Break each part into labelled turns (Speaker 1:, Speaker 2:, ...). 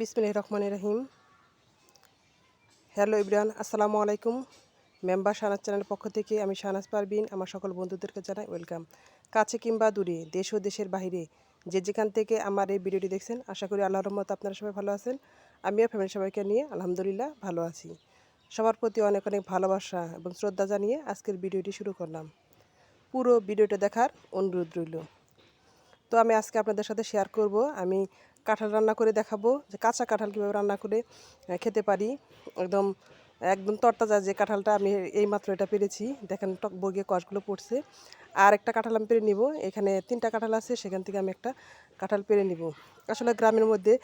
Speaker 1: বিসমিল্লাহির রহমান রহিম। হ্যালো ইব্রান, আসসালামু আলাইকুম। মেম্বার শাহনাজ চ্যানেলের পক্ষ থেকে আমি শাহনাজ পারবিন আমার সকল বন্ধুদেরকে জানাই ওয়েলকাম। কাছে কিংবা দূরে, দেশ ও দেশের বাইরে যে যেখান থেকে আমার এই ভিডিওটি দেখছেন, আশা করি আল্লাহর রহমত আপনারা সবাই ভালো আছেন। আমিও ফ্যামিলি সবাইকে নিয়ে আলহামদুলিল্লাহ ভালো আছি। সবার প্রতি অনেক অনেক ভালোবাসা এবং শ্রদ্ধা জানিয়ে আজকের ভিডিওটি শুরু করলাম। পুরো ভিডিওটা দেখার অনুরোধ রইল। তো আমি আজকে আপনাদের সাথে শেয়ার করব। আমি কাঁঠাল রান্না করে দেখাবো, যে কাঁচা কাঁঠাল কীভাবে রান্না করে খেতে পারি। একদম একদম তরতাজা যে কাঁঠালটা আমি এই মাত্র এটা পেরেছি। দেখেন টক বগিয়ে কষগুলো পড়ছে। আর একটা কাঁঠাল আমি পেরে নিব। এখানে তিনটা কাঁঠাল আছে, সেখান থেকে আমি একটা কাঁঠাল পেরে নিব। আসলে গ্রামের মধ্যে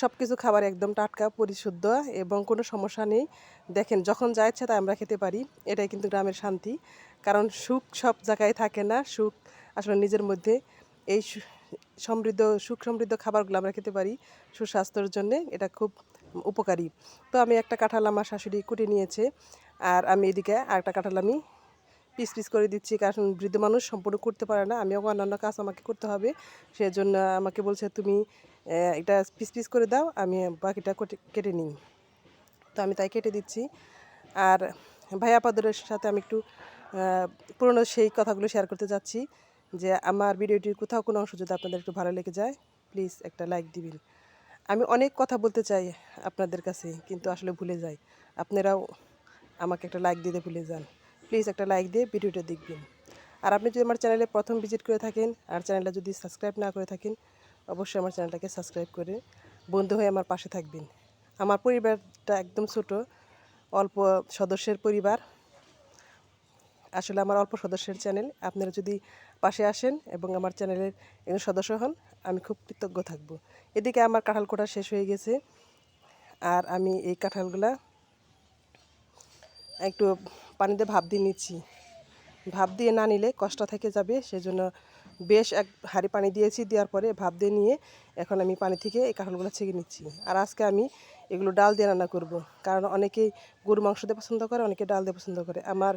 Speaker 1: সব কিছু খাবার একদম টাটকা, পরিশুদ্ধ এবং কোনো সমস্যা নেই। দেখেন, যখন যা ইচ্ছা তাই আমরা খেতে পারি। এটাই কিন্তু গ্রামের শান্তি। কারণ সুখ সব জায়গায় থাকে না। সুখ আসলে নিজের মধ্যে। এই সমৃদ্ধ সুখ সমৃদ্ধ খাবারগুলো আমরা খেতে পারি সুস্বাস্থ্যের জন্য, এটা খুব উপকারী। তো আমি একটা কাঁঠাল আমার শাশুড়ি কুটে নিয়েছে আর আমি এদিকে আর একটা কাঁঠাল আমি পিস পিস করে দিচ্ছি কারণ বৃদ্ধ মানুষ সম্পূর্ণ করতে পারে না। আমিও অন্যান্য কাজ আমাকে করতে হবে, সেজন্য আমাকে বলছে তুমি এটা পিস পিস করে দাও, আমি বাকিটা কেটে নিই। তো আমি তাই কেটে দিচ্ছি। আর ভাই আপাদের সাথে আমি একটু পুরনো সেই কথাগুলো শেয়ার করতে যাচ্ছি। যে আমার ভিডিওটির কোথাও কোনো অংশ যদি আপনাদের একটু ভালো লেগে যায় প্লিজ একটা লাইক দিবেন। আমি অনেক কথা বলতে চাই আপনাদের কাছে, কিন্তু আসলে ভুলে যাই। আপনারাও আমাকে একটা লাইক দিতে ভুলে যান। প্লিজ একটা লাইক দিয়ে ভিডিওটা দেখবেন। আর আপনি যদি আমার চ্যানেলে প্রথম ভিজিট করে থাকেন, আর চ্যানেলটা যদি সাবস্ক্রাইব না করে থাকেন, অবশ্যই আমার চ্যানেলটাকে সাবস্ক্রাইব করে বন্ধু হয়ে আমার পাশে থাকবেন। আমার পরিবারটা একদম ছোট, অল্প সদস্যের পরিবার। আসলে আমার অল্প সদস্যের চ্যানেল আপনারা যদি পাশে আসেন এবং আমার চ্যানেলের একজন সদস্য হন, আমি খুব কৃতজ্ঞ থাকব। এদিকে আমার কাঁঠাল কোটা শেষ হয়ে গেছে আর আমি এই কাঁঠালগুলা একটু পানিতে ভাপ দিয়ে নিচ্ছি। ভাপ দিয়ে না নিলে কষ্ট থেকে যাবে, সেজন্য বেশ এক হাঁড়ি পানি দিয়েছি, দেওয়ার পরে ভাপ দিয়ে নিয়ে এখন আমি পানি থেকে এই কাঁঠালগুলো ছেঁকে নিচ্ছি। আর আজকে আমি এগুলো ডাল দিয়ে রান্না করব। কারণ অনেকেই গরু মাংস দিয়ে পছন্দ করে, অনেকে ডাল দিয়ে পছন্দ করে। আমার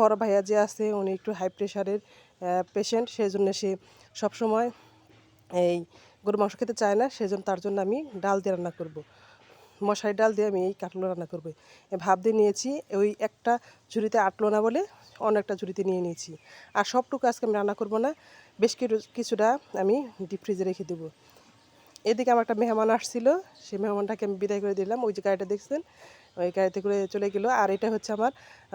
Speaker 1: বড় ভাইয়া যে আছে, উনি একটু হাই প্রেশারের পেশেন্ট সেই জন্য সে সবসময় এই গরু মাংস খেতে চায় না, সেজন্য তার জন্য আমি ডাল দিয়ে রান্না করব। মশারি ডাল দিয়ে আমি এই কাটলো রান্না করব। ভাব দিয়ে নিয়েছি, ওই একটা ঝুড়িতে আটলো না বলে অন্য একটা ঝুড়িতে নিয়ে নিয়েছি। আর সবটুকু আজকে আমি রান্না করব না। বেশ কিছু, কিছুটা আমি ডিপ ফ্রিজে রেখে দেবো। এদিকে আমার একটা মেহমান আসছিল, সেই মেহমানটাকে আমি বিদায় করে দিলাম। ওই যে গাড়িটা দেখছেন? ওই গাড়িতে করে চলে গেলো। আর এটা হচ্ছে আমার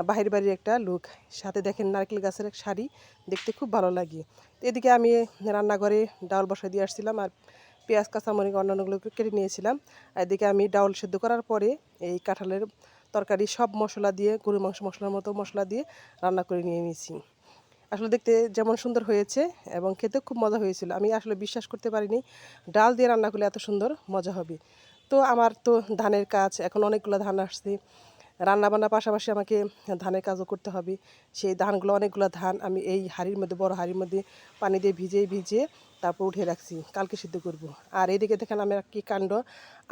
Speaker 1: বাহির বাড়ির একটা লুক সাথে দেখেন নারকেল গাছের এক শাড়ি। দেখতে খুব ভালো লাগে। এদিকে আমি রান্নাঘরে ডাউল বসাই দিয়ে আসছিলাম আর পেঁয়াজ, কাঁচামরিচ অন্যান্যগুলো কেটে নিয়েছিলাম। এদিকে আমি ডাউল সেদ্ধ করার পরে এই কাঁঠালের তরকারি সব মশলা দিয়ে গরু মাংস মশলার মতো মশলা দিয়ে রান্না করে নিয়ে নিয়েছি। আসলে দেখতে যেমন সুন্দর হয়েছে এবং খেতে খুব মজা হয়েছিল। আমি আসলে বিশ্বাস করতে পারিনি, ডাল দিয়ে রান্না করলে এত সুন্দর মজা হবে। তো আমার তো ধানের কাজ, এখন অনেকগুলো ধান আসছে। রান্না বান্নার পাশাপাশি আমাকে ধানের কাজও করতে হবে। সেই ধানগুলো, অনেকগুলো ধান আমি এই হাঁড়ির মধ্যে, বড় হাঁড়ির মধ্যে পানি দিয়ে ভিজিয়ে ভিজিয়ে তারপর উঠে রাখছি, কালকে সিদ্ধ করব। আর এইদিকে দেখেন আমি কি কাণ্ড,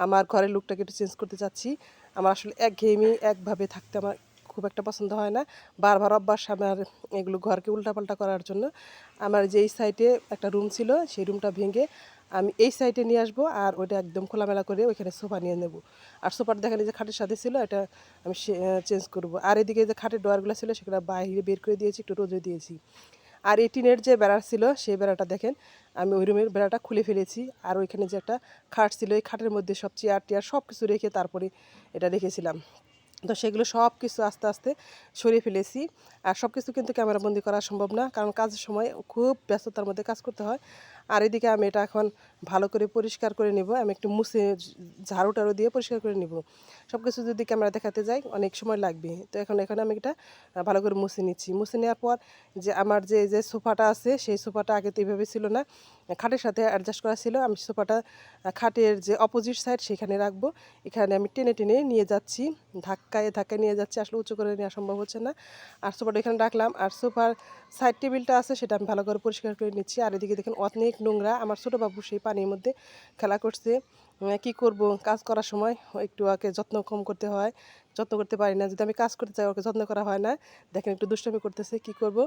Speaker 1: আমার ঘরের লুকটাকে একটু চেঞ্জ করতে চাচ্ছি। আমার আসলে এক ঘেয়েমি একভাবে থাকতে আমার খুব একটা পছন্দ হয় না। বারবার অভ্যাস আমার এগুলো ঘরকে উল্টাপাল্টা করার জন্য। আমার যেই সাইডে একটা রুম ছিল, সেই রুমটা ভেঙে আমি এই সাইডে নিয়ে আসব আর ওইটা একদম খোলামেলা করে ওইখানে সোফা নিয়ে নেব। আর সোফাটা দেখেন যে খাটের সাথে ছিল, এটা আমি চেঞ্জ করব। আর এদিকে যে খাটের ডোয়ারগুলো ছিল, সেগুলো বাইরে বের করে দিয়েছি, একটু রোদে দিয়েছি। আর এই টিনের যে বেড়া ছিল, সেই বেড়াটা দেখেন, আমি ওই রুমের বেড়াটা খুলে ফেলেছি। আর ওইখানে যে একটা খাট ছিল, এই খাটের মধ্যে সব চেয়ার টিয়ার সব কিছু রেখে তারপরে এটা রেখেছিলাম। তো সেগুলো সব কিছু আস্তে আস্তে সরিয়ে ফেলেছি। আর সব কিছু কিন্তু ক্যামেরাবন্দি করা সম্ভব না, কারণ কাজের সময় খুব ব্যস্ততার মধ্যে কাজ করতে হয়। আর এদিকে আমি এটা এখন ভালো করে পরিষ্কার করে নিব, আমি একটু মুছে ঝাড়ু টাড়ু দিয়ে পরিষ্কার করে নিব। সব কিছু যদি ক্যামেরা দেখাতে যাই, অনেক সময় লাগবে। তো এখন, এখানে আমি এটা ভালো করে মুছে নিচ্ছি। মুছে নেওয়ার পর যে আমার যে যে সোফাটা আছে, সেই সোফাটা আগে তো এইভাবে ছিল না। খাটের সাথে অ্যাডজাস্ট করা ছিল। আমি সোফাটা খাটের যে অপোজিট সাইড সেখানে রাখব। এখানে আমি টেনে টেনে নিয়ে যাচ্ছি। ধাক্কায় ধাক্কায় নিয়ে যাচ্ছি। আসলে উঁচু করে নেওয়া সম্ভব হচ্ছে না। আর সোফাটা এখানে রাখলাম। আর সোফার সাইড টেবিলটা আছে সেটা আমি ভালো করে পরিষ্কার করে নিচ্ছি। আর এদিকে দেখেন অনেক নোংরা। আমার ছোটো বাবু সেই পানির মধ্যে খেলা করছে। কি করব? কাজ করার সময় একটু ওকে যত্ন কম করতে হয়। যত্ন করতে পারি না। যদি আমি কাজ করতে চাই, ওকে যত্ন করা হয় না। দেখেন একটু দুষ্টামি করতেছে। কি করব?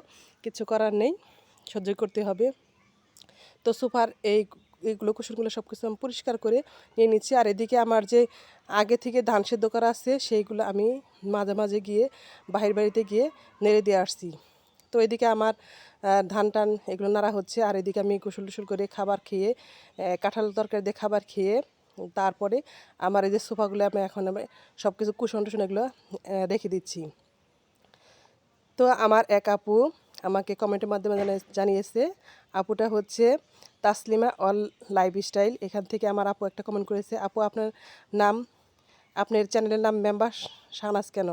Speaker 1: কিছু করার নেই। সহ্য করতে হবে। তো সোফার এই এইগুলো কুসুরগুলো সব কিছু আমি পরিষ্কার করে নিয়ে নিচ্ছি। আর এদিকে আমার যে আগে থেকে ধান সেদ্ধ করা আছে, সেইগুলো আমি মাঝে মাঝে গিয়ে বাহির বাড়িতে গিয়ে নেড়ে দিয়ে আসছি। তো এদিকে আমার ধান টান এগুলো নাড়া হচ্ছে। আর এদিকে আমি কুসুল টুসুল করে খাবার খেয়ে কাঁঠাল তরকারি দিয়ে খাবার খেয়ে, তারপরে আমার এই যে সোফাগুলো আমি এখন আমি সব কিছু কুশন টুসন এগুলো রেখে দিচ্ছি। তো আমার এক আপু আমাকে কমেন্টের মাধ্যমে জানা- জানিয়েছে আপুটা হচ্ছে তাসলিমা অল লাইফ স্টাইল। এখান থেকে আমার আপু একটা কমেন্ট করেছে, আপু, আপনার নাম, আপনার চ্যানেলের নাম মেম্বার শাহনাজ কেন?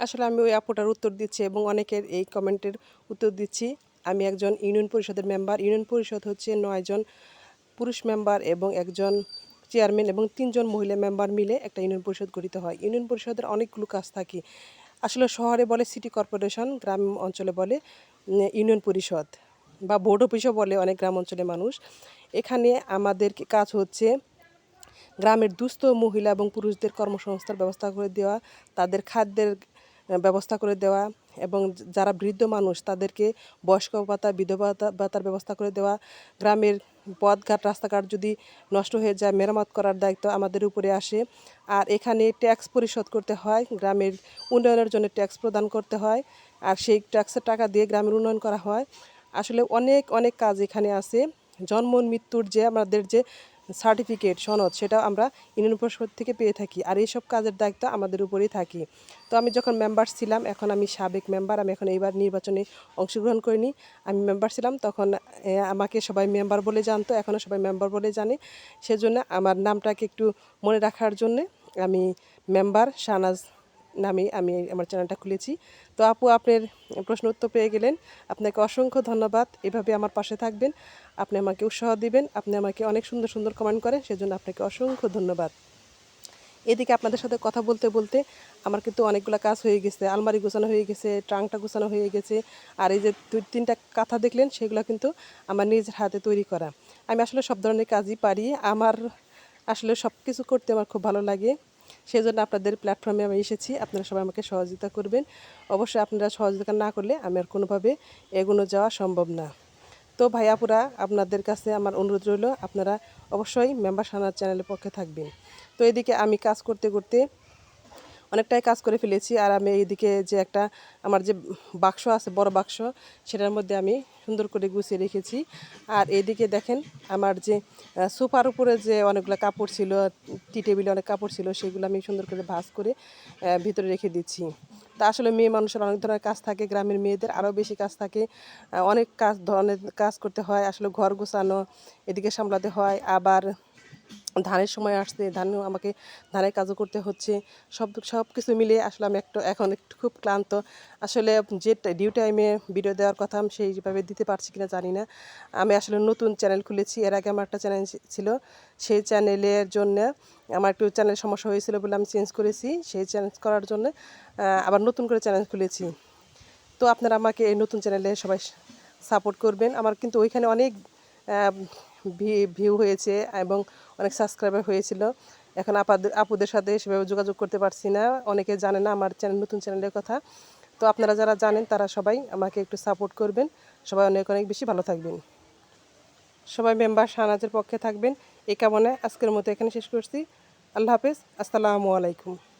Speaker 1: আসলে আমি ওই আপুটার উত্তর দিচ্ছি এবং অনেকের এই কমেন্টের উত্তর দিচ্ছি। আমি একজন ইউনিয়ন পরিষদের মেম্বার ইউনিয়ন পরিষদ হচ্ছে নয়জন পুরুষ মেম্বার এবং একজন চেয়ারম্যান এবং তিনজন মহিলা মেম্বার মিলে একটা ইউনিয়ন পরিষদ গঠিত হয়। ইউনিয়ন পরিষদের অনেকগুলো কাজ থাকে। আসলে শহরে বলে সিটি কর্পোরেশন গ্রাম অঞ্চলে বলে ইউনিয়ন পরিষদ। বা বোর্ড অফিসও বলে অনেক গ্রাম অঞ্চলের মানুষ। এখানে আমাদের কাজ হচ্ছে গ্রামের দুস্থ মহিলা এবং পুরুষদের কর্মসংস্থার ব্যবস্থা করে দেওয়া, তাদের খাদ্যের ব্যবস্থা করে দেওয়া এবং যারা বৃদ্ধ মানুষ তাদেরকে বয়স্ক ভাতা, বিধবা ভাতার ব্যবস্থা করে দেওয়া। গ্রামের পথঘাট, রাস্তাঘাট যদি নষ্ট হয়ে যায়, মেরামত করার দায়িত্ব আমাদের উপরে আসে। আর এখানে ট্যাক্স পরিশোধ করতে হয়, গ্রামের উন্নয়নের জন্য ট্যাক্স প্রদান করতে হয়। আর সেই ট্যাক্সের টাকা দিয়ে গ্রামের উন্নয়ন করা হয়। আসলে অনেক অনেক কাজ এখানে আছে। জন্ম, মৃত্যুর যে আমাদের যে সার্টিফিকেট সনদ, সেটা আমরা ইউনিয়ন পরিষদ থেকে পেয়ে থাকি। আর এইসব কাজের দায়িত্ব আমাদের উপরেই থাকি। তো আমি যখন মেম্বার ছিলাম, এখন আমি সাবেক মেম্বার আমি এখন এইবার নির্বাচনে অংশগ্রহণ করিনি। আমি মেম্বার ছিলাম, তখন আমাকে সবাই মেম্বার বলে জানতো এখনও সবাই মেম্বার বলে জানে। সেজন্য আমার নামটাকে একটু মনে রাখার জন্যে আমি মেম্বার শাহনাজ নামে আমি আমার চ্যানেলটা খুলেছি। তো আপু, আপনার প্রশ্ন উত্তর পেয়ে গেলেন। আপনাকে অসংখ্য ধন্যবাদ। এভাবে আমার পাশে থাকবেন। আপনি আমাকে উৎসাহ দিবেন। আপনি আমাকে অনেক সুন্দর সুন্দর কমেন্ট করেন। সেজন্য আপনাকে অসংখ্য ধন্যবাদ। এদিকে আপনাদের সাথে কথা বলতে বলতে আমার কিন্তু অনেকগুলো কাজ হয়ে গেছে। আলমারি গোছানো হয়ে গেছে ট্রাঙ্কটা গোছানো হয়ে গেছে। আর এই যে দুই তিনটা কাঁথা দেখলেন, সেগুলো কিন্তু আমার নিজের হাতে তৈরি করা। আমি আসলে সব ধরনের কাজই পারি। আমার আসলে সব কিছু করতে আমার খুব ভালো লাগে। সেই জন্য আপনাদের প্ল্যাটফর্মে আমি এসেছি। আপনারা সবাই আমাকে সহযোগিতা করবেন। অবশ্যই আপনারা সহযোগিতা না করলে আমি আর কোনোভাবে এগোনো যাওয়া সম্ভব না। তো ভাইয়াপুরা আপনাদের কাছে আমার অনুরোধ রইল, আপনারা অবশ্যই মেম্বার সানার চ্যানেলের পক্ষে থাকবেন। তো এদিকে আমি কাজ করতে করতে অনেকটাই কাজ করে ফেলেছি। আর আমি এইদিকে যে একটা আমার যে বাক্স আছে, বড় বাক্স, সেটার মধ্যে আমি সুন্দর করে গুছিয়ে রেখেছি। আর এইদিকে দেখেন আমার যে সোফার উপরে যে অনেকগুলো কাপড় ছিল, টি টেবিলে অনেক কাপড় ছিল, সেগুলো আমি সুন্দর করে ভাঁজ করে ভিতরে রেখে দিচ্ছি। তা আসলে মেয়ে মানুষের অনেক ধরনের কাজ থাকে, গ্রামের মেয়েদের আরও বেশি কাজ থাকে। অনেক কাজ ধরনের কাজ করতে হয়, আসলে ঘর গোছানো, এদিকে সামলাতে হয়, আবার ধানের সময় আসছে, ধান আমাকে ধানের কাজও করতে হচ্ছে, সব সব কিছু মিলিয়ে আসলে আমি একটু, এখন একটু খুব ক্লান্ত। আসলে যে ডিউ টাইমে ভিডিও দেওয়ার কথা আমি সেইভাবে দিতে পারছি কিনা জানি না। আমি আসলে নতুন চ্যানেল খুলেছি, এর আগে আমার একটা চ্যানেল ছিল। সেই চ্যানেলের জন্য আমার একটু চ্যানেল সমস্যা হয়েছিল বলে আমি চেঞ্জ করেছি। সেই চেঞ্জ করার জন্য আবার নতুন করে চ্যানেল খুলেছি। তো আপনারা আমাকে এই নতুন চ্যানেলে সবাই সাপোর্ট করবেন। আমার কিন্তু ওইখানে অনেক ভিউ হয়েছে এবং অনেক সাবস্ক্রাইবার হয়েছিল। এখন আপাদের, আপুদের সাথে সেভাবে যোগাযোগ করতে পারছি না। অনেকে জানে না আমার চ্যানেল নতুন চ্যানেলের কথা। তো আপনারা যারা জানেন, তারা সবাই আমাকে একটু সাপোর্ট করবেন। সবাই অনেক অনেক বেশি ভালো থাকবেন। সবাই মেম্বার শাহনাজের পক্ষে থাকবেন। এই কামনায় আজকের মতো এখানে শেষ করছি। আল্লাহ হাফেজ। আসসালামু আলাইকুম।